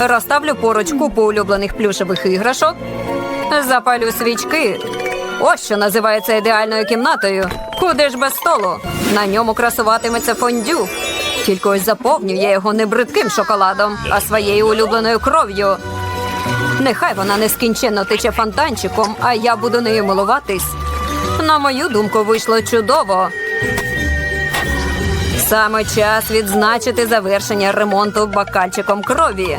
Розставлю поруч купу улюблених плюшевих іграшок. Запалю свічки. Ось що називається ідеальною кімнатою. Куди ж без столу? На ньому красуватиметься фондю. Тільки ось заповню я його не бридким шоколадом, а своєю улюбленою кров'ю. Нехай вона нескінченно тече фонтанчиком, а я буду нею милуватись. На мою думку, вийшло чудово. Саме час відзначити завершення ремонту бокальчиком крові.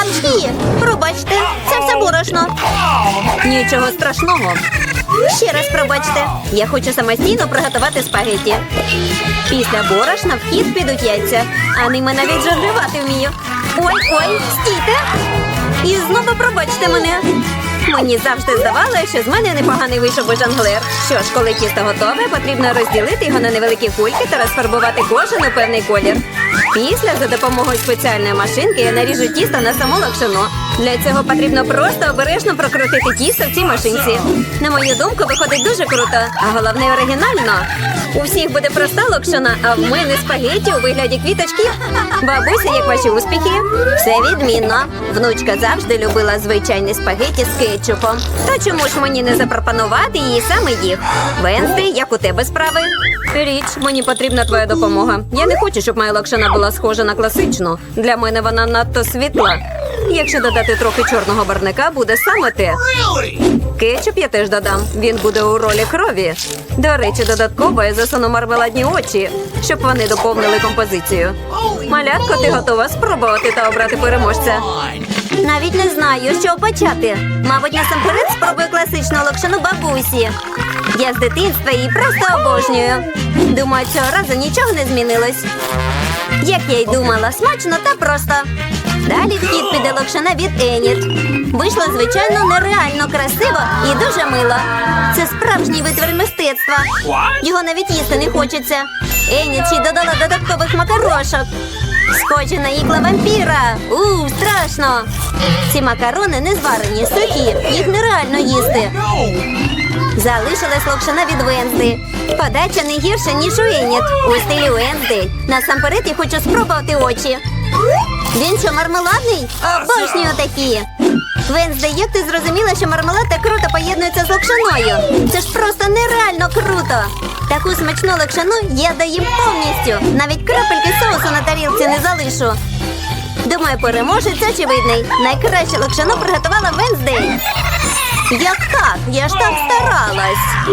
Апчхі! Пробачте, це все борошно. Нічого страшного. Ще раз пробачте. Я хочу самостійно приготувати спагетті. Після борошна в хід підуть яйця, а ними навіть жонглювати вмію. Ой, ой, стійте! І знову пробачте мене. Мені завжди здавалося, що з мене непоганий вийшов би жонглер. Що ж, коли тісто готове, потрібно розділити його на невеликі кульки та розфарбувати кожен у певний колір. Після за допомогою спеціальної машинки я наріжу тісто на саму локшину. Для цього потрібно просто обережно прокрутити тісто в цій машинці. На мою думку, виходить дуже круто, а головне оригінально. У всіх буде проста локшина, а в мене спагетті у вигляді квіточки. Бабуся, як ваші успіхи? Все відмінно. Внучка завжди любила звичайні спагетті з кетчупом. То чому ж мені не запропонувати їй саме їх? Венсти, як у тебе справи? Річ, мені потрібна твоя допомога. Я не хочу, щоб моя локшина була схожа на класичну. Для мене вона надто світла. Якщо додати трохи чорного барника, буде саме те. Кетчуп я теж додам. Він буде у ролі крові. До речі, додатково я засуну мармеладні очі, щоб вони доповнили композицію. Малятко, ти готова спробувати та обрати переможця? Навіть не знаю, чого почати. Мабуть, насамперед спробую класичну локшину бабусі. Я з дитинства її просто обожнюю. Думаю, цього разу нічого не змінилось. Як я й думала, смачно та просто. Далі в хід піде локшина від Еніт. Вийшло, звичайно, нереально красиво і дуже мило. Це справжній витвір мистецтва. Його навіть їсти не хочеться. Еніт ще й додала додаткових макарошок. Схожі на ікла вампіра. У, страшно. Ці макарони не зварені, сухі. Їх нереально їсти. Залишилась локшина від Венди. Подача не гірша, ніж у Еніт. У стилі Венди. Насамперед я хочу спробувати очі. Він що, мармеладний? Обожнюю такі. Вензде, як ти зрозуміла, що мармелад так круто поєднується з локшиною? Це ж просто нереально круто. Таку смачну локшину я доїм повністю. Навіть крапельки соусу на тарілці не залишу. Думаю, переможець очевидний. Найкраще локшину приготувала Венздей. Як так? Я ж так старалась.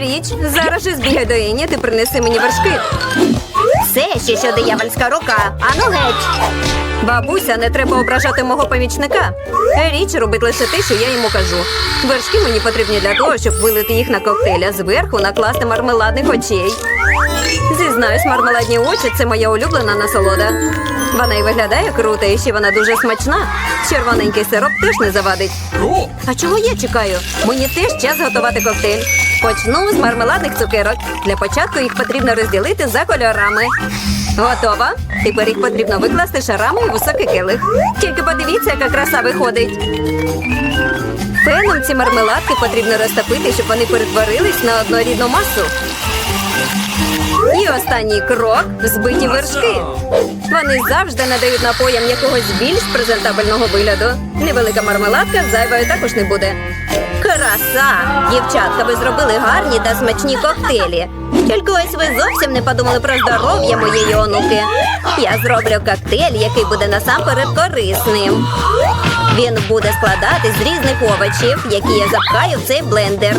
Річ, зараз же збігай до Ені, ти принеси мені вершки. Все ще що диявольська рука. Ану геть. Бабуся, не треба ображати мого помічника. Річ робить лише те, що я йому кажу. Вершки мені потрібні для того, щоб вилити їх на коктейль, а зверху накласти мармеладних очей. Зізнаюсь, мармеладні очі це моя улюблена насолода. Вона і виглядає круто, і ще вона дуже смачна. Червоненький сироп теж не завадить. А чого я чекаю? Мені теж час готувати коктейль. Почну з мармеладних цукерок. Для початку їх потрібно розділити за кольорами. Готова? Тепер їх потрібно викласти шарами у високий келих. Тільки подивіться, яка краса виходить. Феном ці мармеладки потрібно розтопити, щоб вони перетворились на однорідну масу. І останній крок збиті вершки. Вони завжди надають напоям якогось більш презентабельного вигляду. Невелика мармеладка зайвою також не буде. Краса! Дівчатка, ви зробили гарні та смачні коктейлі. Тільки ось ви зовсім не подумали про здоров'я моєї онуки. Я зроблю коктейль, який буде насамперед корисним. Він буде складатись з різних овочів, які я запхаю в цей блендер.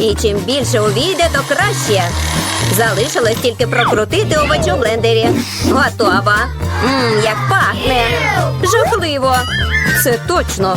І чим більше увійде, то краще. Залишилось тільки прокрутити овочі у блендері. Готово. Мм, як пахне. Жахливо. Це точно.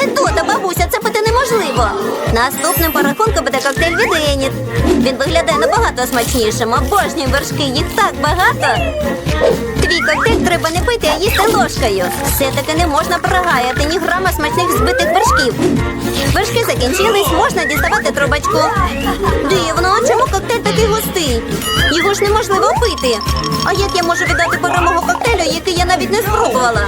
пити. Наступним по рахунку буде коктейль від Еніт. Він виглядає набагато смачнішим. Обожнюю вершки, їх так багато. Твій коктейль треба не пити, а їсти ложкою. Все-таки не можна прогаяти ні грама смачних збитих вершків. Вершки закінчились, можна діставати трубочку. Дивно, чому коктейль такий густий? Його ж неможливо пити. А як я можу віддати перемогу коктейлю, який я навіть не спробувала?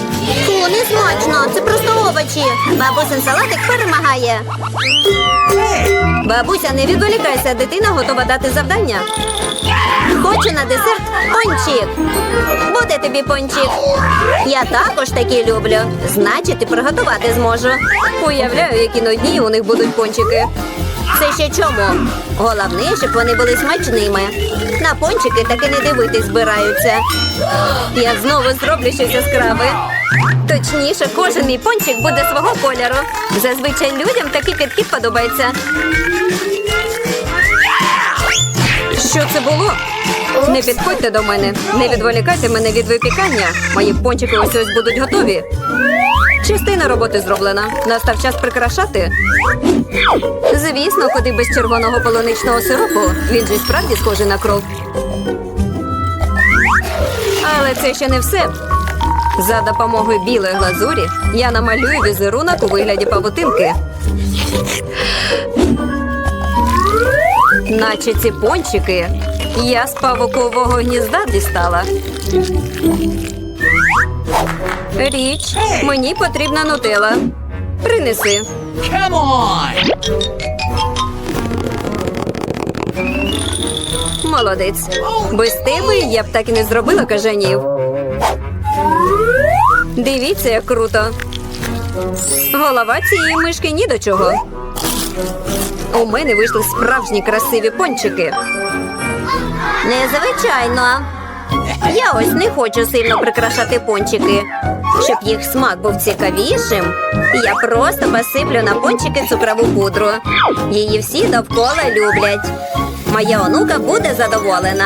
Фу, не смачно, це просто овочі. Бабусин салатик перемагає. Бабуся, не відволікайся, дитина готова дати завдання. Хочу на десерт пончик. Буде тобі пончик. Я також такі люблю. Значить, і приготувати зможу. Уявляю, які нудні у них будуть пончики. Це ще чому? Головне, щоб вони були смачними. На пончики таки не дивитись збираються. Я знову зроблю щось яскраве. Точніше, кожен мій пончик буде свого кольору. Зазвичай людям такий підхід подобається. Що це було? Не підходьте до мене, не відволікайте мене від випікання. Мої пончики ось ось будуть готові. Частина роботи зроблена. Настав час прикрашати. Звісно, куди без червоного полуничного сиропу. Він же справді схожий на кров. Але це ще не все. За допомогою білої глазурі я намалюю візерунок у вигляді павутинки. Наче ці пончики я з павукового гнізда дістала. Річ, мені потрібна нутела. Принеси. Come on! Молодець. Без тебе я б так і не зробила кажанів. Дивіться, як круто. Голова цієї мишки ні до чого. У мене вийшли справжні красиві пончики. Незвичайно. Я ось не хочу сильно прикрашати пончики. Щоб їх смак був цікавішим, я просто посиплю на пончики цукрову пудру. Її всі довкола люблять. Моя онука буде задоволена.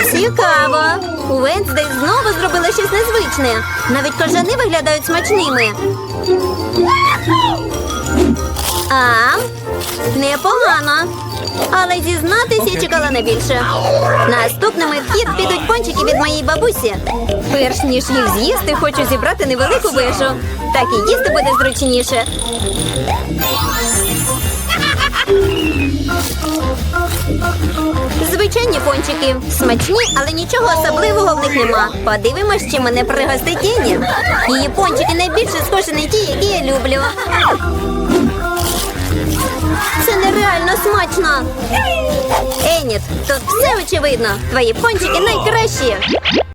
Цікаво. У Венсдей знову зробили щось незвичне. Навіть кожани виглядають смачними. А, непогано. Але зізнатися чекала не більше. Наступними в хід підуть пончики від моєї бабусі. Перш ніж їх з'їсти, хочу зібрати невелику вежу. Так і їсти буде зручніше. Звичайні пончики. Смачні, але нічого особливого в них нема. Подивимось, чи мене пригостить Ені. Її пончики найбільше схожі на ті, які я люблю. Це нереально смачно. Еніт, тут все очевидно. Твої пончики найкращі.